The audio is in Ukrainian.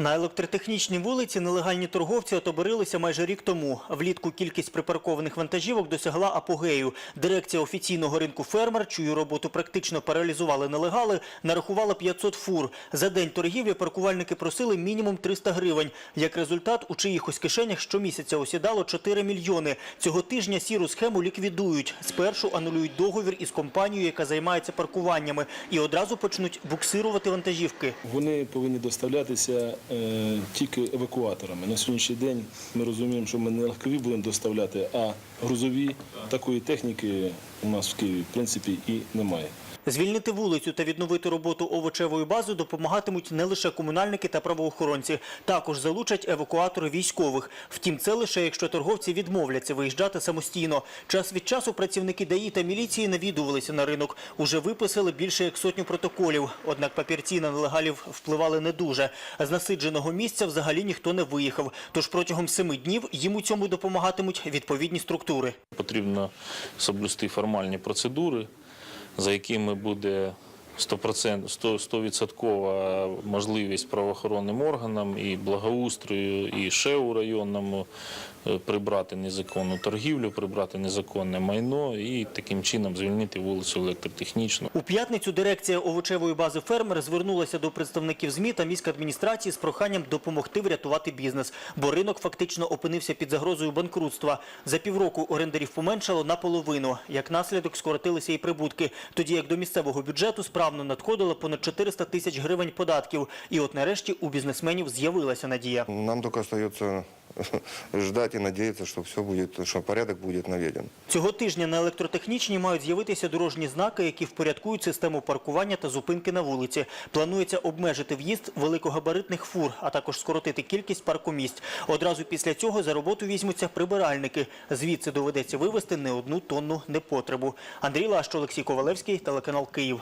На електротехнічній вулиці нелегальні торговці отоборилися майже рік тому. Влітку кількість припаркованих вантажівок досягла апогею. Дирекція офіційного ринку фермер, чию роботу практично паралізували нелегали, нарахувала 500 фур. За день торгівлі паркувальники просили мінімум 300 гривень. Як результат, у чиїхось кишенях щомісяця осідало 4 мільйони. Цього тижня сіру схему ліквідують. Спершу анулюють договір із компанією, яка займається паркуваннями, і одразу почнуть буксирувати вантажівки. Вони повинні доставлятися тільки евакуаторами. На сьогоднішній день ми розуміємо, що ми не легкові будемо доставляти, а грузові такої техніки у нас в Києві в принципі і немає. Звільнити вулицю та відновити роботу овочевої бази допомагатимуть не лише комунальники та правоохоронці. Також залучать евакуатори військових. Втім, це лише якщо торговці відмовляться виїжджати самостійно. Час від часу працівники ДАІ та міліції навідувалися на ринок. Уже виписали більше як сотню протоколів. Однак папірці на нелегалів впливали не дуже. З насидженого місця взагалі ніхто не виїхав. Тож протягом семи днів їм у цьому допомагатимуть відповідні структури. Потрібно соблюсти формальні процедури, за якими буде 100%, 100% можливість правоохоронним органам і благоустрою, і ШЕУ районному е, прибрати незаконну торгівлю, прибрати незаконне майно і таким чином звільнити вулицю електротехнічну. У п'ятницю дирекція овочевої бази фермер звернулася до представників ЗМІ та міськадміністрації з проханням допомогти врятувати бізнес, бо ринок фактично опинився під загрозою банкрутства. За півроку орендарів поменшало наполовину. Як наслідок скоротилися і прибутки, тоді як до місцевого бюджету справно надходило понад 400 тисяч гривень податків. І от нарешті у бізнесменів з'явилася надія. Нам остается ждать и надеяться, что все будет, что порядок будет наведен. Цього тижня на електротехнічній мають з'явитися дорожні знаки, які впорядкують систему паркування та зупинки на вулиці. Планується обмежити в'їзд великогабаритних фур, а також скоротити кількість паркомісць. Одразу після цього за роботу візьмуться прибиральники. Звідси доведеться вивезти не одну тонну непотребу. Андрій Лащ, Олексій Ковалевський, телеканал Київ.